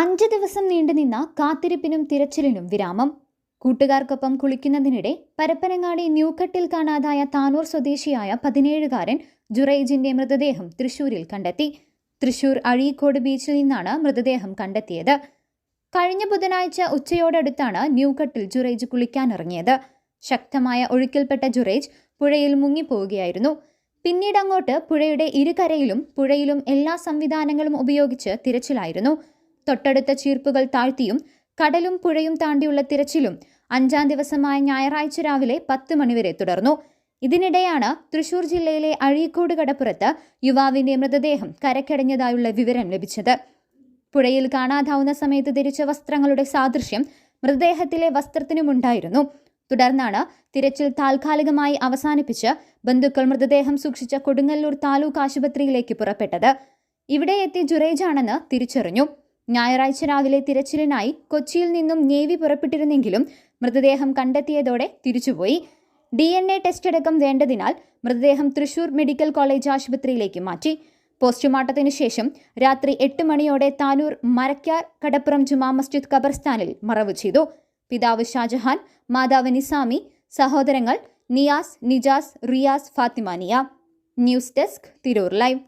അഞ്ച് ദിവസം നീണ്ടുനിന്ന കാത്തിരിപ്പിനും തിരച്ചിലിനും വിരാമം. കൂട്ടുകാർക്കൊപ്പം കുളിക്കുന്നതിനിടെ പരപ്പനങ്ങാടി ന്യൂക്കട്ടിൽ കാണാതായ താനൂർ സ്വദേശിയായ പതിനേഴുകാരൻ ജുറൈജിന്റെ മൃതദേഹം തൃശൂരിൽ കണ്ടെത്തി. തൃശൂർ അഴീക്കോട് ബീച്ചിൽ നിന്നാണ് മൃതദേഹം കണ്ടെത്തിയത്. കഴിഞ്ഞ ബുധനാഴ്ച ഉച്ചയോടടുത്താണ് ന്യൂക്കട്ടിൽ ജുറേജ് കുളിക്കാനിറങ്ങിയത്. ശക്തമായ ഒഴുക്കിൽപ്പെട്ട ജുറേജ് പുഴയിൽ മുങ്ങിപ്പോവുകയായിരുന്നു. പിന്നീട് അങ്ങോട്ട് പുഴയുടെ ഇരുകരയിലും പുഴയിലും എല്ലാ സംവിധാനങ്ങളും ഉപയോഗിച്ച് തിരച്ചിലായിരുന്നു. തൊട്ടടുത്ത ചീർപ്പുകൾ താഴ്ത്തിയും കടലും പുഴയും താണ്ടിയുള്ള തിരച്ചിലും അഞ്ചാം ദിവസമായ ഞായറാഴ്ച രാവിലെ പത്ത് മണിവരെ തുടർന്നു. ഇതിനിടെയാണ് തൃശൂർ ജില്ലയിലെ അഴീക്കോട് കടപ്പുറത്ത് യുവാവിന്റെ മൃതദേഹം കരക്കടഞ്ഞതായുള്ള വിവരം ലഭിച്ചത്. പുഴയിൽ കാണാതാവുന്ന സമയത്ത് ധരിച്ച വസ്ത്രങ്ങളുടെ സാദൃശ്യം മൃതദേഹത്തിലെ വസ്ത്രത്തിനുമുണ്ടായിരുന്നു. തുടർന്നാണ് തിരച്ചിൽ താൽക്കാലികമായി അവസാനിപ്പിച്ച് ബന്ധുക്കൾ മൃതദേഹം സൂക്ഷിച്ച കൊടുങ്ങല്ലൂർ താലൂക്ക് ആശുപത്രിയിലേക്ക് പുറപ്പെട്ടത്. ഇവിടെ എത്തി ജുറേജാണെന്ന് തിരിച്ചറിഞ്ഞു. ഞായറാഴ്ച രാവിലെ തിരച്ചിലിനായി കൊച്ചിയിൽ നിന്നും നേവി പുറപ്പെട്ടിരുന്നെങ്കിലും മൃതദേഹം കണ്ടെത്തിയതോടെ തിരിച്ചുപോയി. ഡി എൻ എ ടെസ്റ്റ് അടക്കം വേണ്ടതിനാൽ മൃതദേഹം തൃശൂർ മെഡിക്കൽ കോളേജ് ആശുപത്രിയിലേക്ക് മാറ്റി. പോസ്റ്റ്മോർട്ടത്തിന് ശേഷം രാത്രി എട്ട് മണിയോടെ താനൂർ മരക്കാർ കടപ്പുറം ജുമാ മസ്ജിദ് ഖബർസ്ഥാനിൽ മറവ് ചെയ്തു. പിതാവ് ഷാജഹാൻ മാതാവ് നിസാമി സഹോദരങ്ങൾ Niyas Nijas Riyas ഫാത്തിമാനിയ news desk Tirur live.